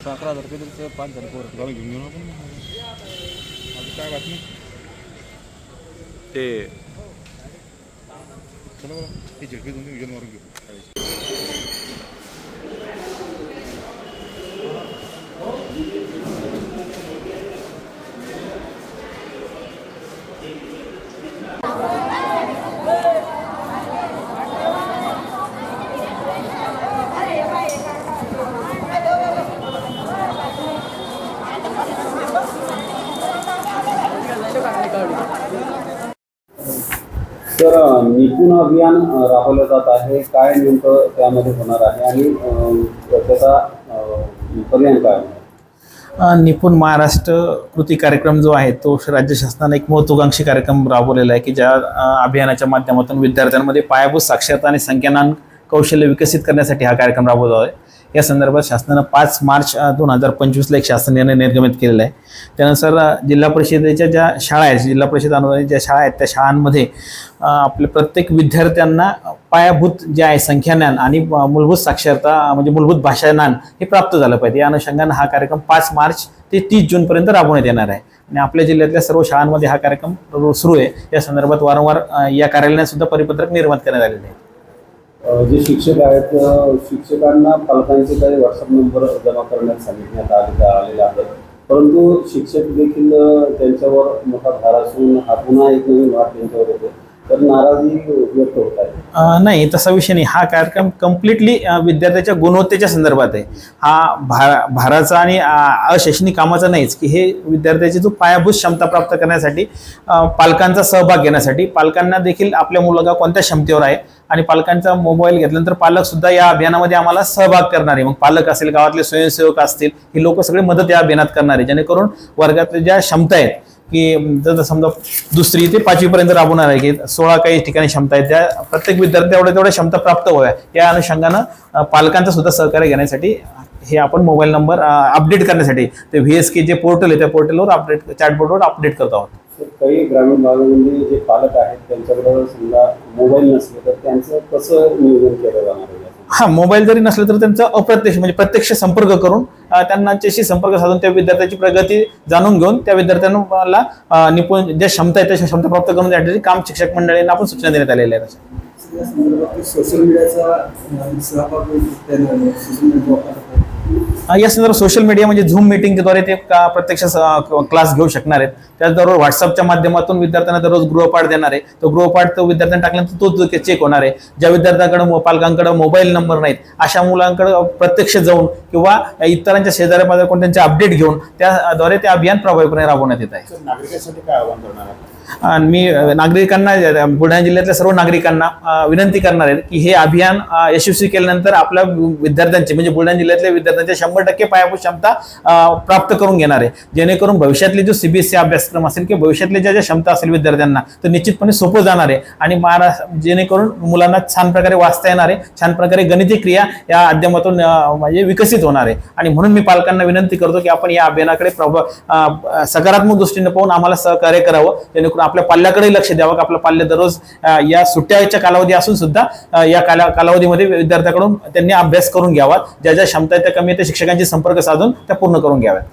अकरा हजार रुपये दिले पाच झाले पोरं जाऊन घेऊन घेऊन आपण. आता काय बातमी ते चला बरं. ती झटके दोन विजन मारून घेऊ. तर निपुण अभियान राबवलं जात आहे काय नेमकं त्यामध्ये होणार आहे आणि त्याचा परिणाम काय होणार? निपुण महाराष्ट्र कृती कार्यक्रम जो आहे तो राज्य शासनाने एक महत्वाकांक्षी कार्यक्रम राबवलेला आहे की ज्या अभियानाच्या माध्यमातून विद्यार्थ्यांमध्ये पायाभूत साक्षरता आणि संख्यानान कौशल्य विकसित करण्यासाठी हा कार्यक्रम राबवला आहे या संदर्भात शासनानं पाच मार्च दोन हजार पंचवीसला एक शासन निर्णय निर्गमित केलेला आहे. त्यानुसार जिल्हा परिषदेच्या ज्या शाळा आहेत जिल्हा परिषद अनुदानित ज्या शाळा आहेत त्या शाळांमध्ये आपल्या प्रत्येक विद्यार्थ्यांना पायाभूत जे आहे संख्याज्ञान आणि मूलभूत साक्षरता म्हणजे मूलभूत भाषा ज्ञान हे प्राप्त झालं पाहिजे. या अनुषंगानं हा कार्यक्रम पाच मार्च ते तीस जूनपर्यंत राबवण्यात येणार आहे. आणि आपल्या जिल्ह्यातल्या सर्व शाळांमध्ये हा कार्यक्रम सुरू आहे. या संदर्भात वारंवार या कार्यालयाने सुद्धा परिपत्रक निर्माण करण्यात आलेले आहे जे शिक्षक आहेत शिक्षकांना पालकांचे काही व्हॉट्सअप नंबर जमा करण्यास सांगितण्यात आले आलेले आहेत. परंतु शिक्षक देखील त्यांच्यावर मोठा भार असून हा पुन्हा एक नवीन भार त्यांच्यावर येतो तर नाराजी व्यक्त होत आहे. नाही तसा विषय नाही. हा कार्यक्रम कम्प्लिटली विद्यार्थ्याच्या गुणवत्तेच्या संदर्भात आहे. हा भा भाराचा आणि अशैक्षणिक कामाचा नाहीच की हे विद्यार्थ्याची जो पायाभूत क्षमता प्राप्त करण्यासाठी पालकांचा सहभाग घेण्यासाठी पालकांना देखील आपल्या मुलगा कोणत्या क्षमतेवर आहे आणि पालकांचा मोबाईल घेतल्यानंतर पालक सुद्धा या अभियानामध्ये आम्हाला सहभाग करणार आहे. मग पालक असेल गावातले स्वयंसेवक असतील ही लोक सगळे मदत या अभियानात करणार आहे. जेणेकरून वर्गातल्या ज्या क्षमता आहेत की जर समजा दुसरी ते पाचवीपर्यंत राबवणार आहे की सोळा काही ठिकाणी क्षमता आहेत त्या प्रत्येक विद्यार्थी तेवढ्या तेवढ्या क्षमता प्राप्त व्हाव्या. या अनुषंगानं अ, पालकांचं सुद्धा सहकार्य घेण्यासाठी हे आपण मोबाईल नंबर अपडेट करण्यासाठी ते व्ही एस के जे पोर्टल आहे त्या पोर्टलवर अपडेट चॅटबोर्डवर अपडेट करत आहोत. काही ग्रामीण भागामध्ये जे पालक आहेत त्यांच्याकडे समजा मोबाईल नसले तर त्यांचं कसं नियोजन केलं जाणार आहे? हा मोबाईल जरी नसलं तर त्यांचा अप्रत्यक्ष म्हणजे प्रत्यक्ष संपर्क करून अ, त्यांनाच्याशी संपर्क साधून त्या विद्यार्थ्याची प्रगती जाणून घेऊन त्या विद्यार्थ्यांना निपुण ज्या क्षमता आहेत त्या क्षमता प्राप्त करून देण्यासाठी काम शिक्षक मंडळींना आपण सूचना देण्यात आलेल्या आहेत सोशल मीडियाचा सहभाग त्यानं सोशल या संदर्भात सोशल मीडिया म्हणजे झूम मिटिंगद्वारे ते का प्रत्यक्ष स- क्लास घेऊ शकणार आहेत? त्याचबरोबर व्हॉट्सअपच्या माध्यमातून विद्यार्थ्यांना दररोज गृहपाठ देणार आहे. तो गृहपाठ तो विद्यार्थ्यांना टाकल्यानंतर तो चेक होणार आहे. ज्या विद्यार्थ्यांकडे पालकांकडे मोबाईल नंबर नाहीत अशा मुलांकडे प्रत्यक्ष जाऊन किंवा इतरांच्या शेजाऱ्या पाजाऱ्या कोण त्यांचे अपडेट घेऊन त्याद्वारे ते अभियान प्रभावीपणे राबवण्यात येत आहे. नागरिकांसाठी काय आव्हान करणार आहे मी नागरिकांना बुलढाणा जिल्ह्यातल्या सर्व नागरिकांना विनंती करणार आहे की हे अभियान यशस्वी केल्यानंतर आपल्या विद्यार्थ्यांचे म्हणजे बुलढाणा जिल्ह्यातल्या विद्यार्थ्यांच्या शंभर टक्के पायाभूत क्षमता प्राप्त करून घेणार आहे. जेणेकरून भविष्यातले जो सीबीएसई अभ्यासक्रम असेल किंवा भविष्यातल्या ज्या ज्या क्षमता असेल विद्यार्थ्यांना तर निश्चितपणे सोपं जाणार आहे. आणि महाराष्ट्र जेणेकरून मुलांना छान प्रकारे वाचता येणार आहे. छान प्रकारे गणिती क्रिया या माध्यमातून म्हणजे विकसित होणार आहे. आणि म्हणून मी पालकांना विनंती करतो की आपण या अभियानाकडे प्रभ सकारात्मक दृष्टीने पाहून आम्हाला सहकार्य करावं जेणेकरून आपल्या पाल्याकडे लक्ष द्यावं की आपलं पाल्य दररोज या सुट्ट्याच्या कालावधी असून सुद्धा या काला कालावधीमध्ये विद्यार्थ्याकडून त्यांनी अभ्यास करून घ्यावा. ज्या ज्या क्षमता आहेत त्या कमी आहेत त्या शिक्षकांशी संपर्क साधून त्या पूर्ण करून घ्याव्यात.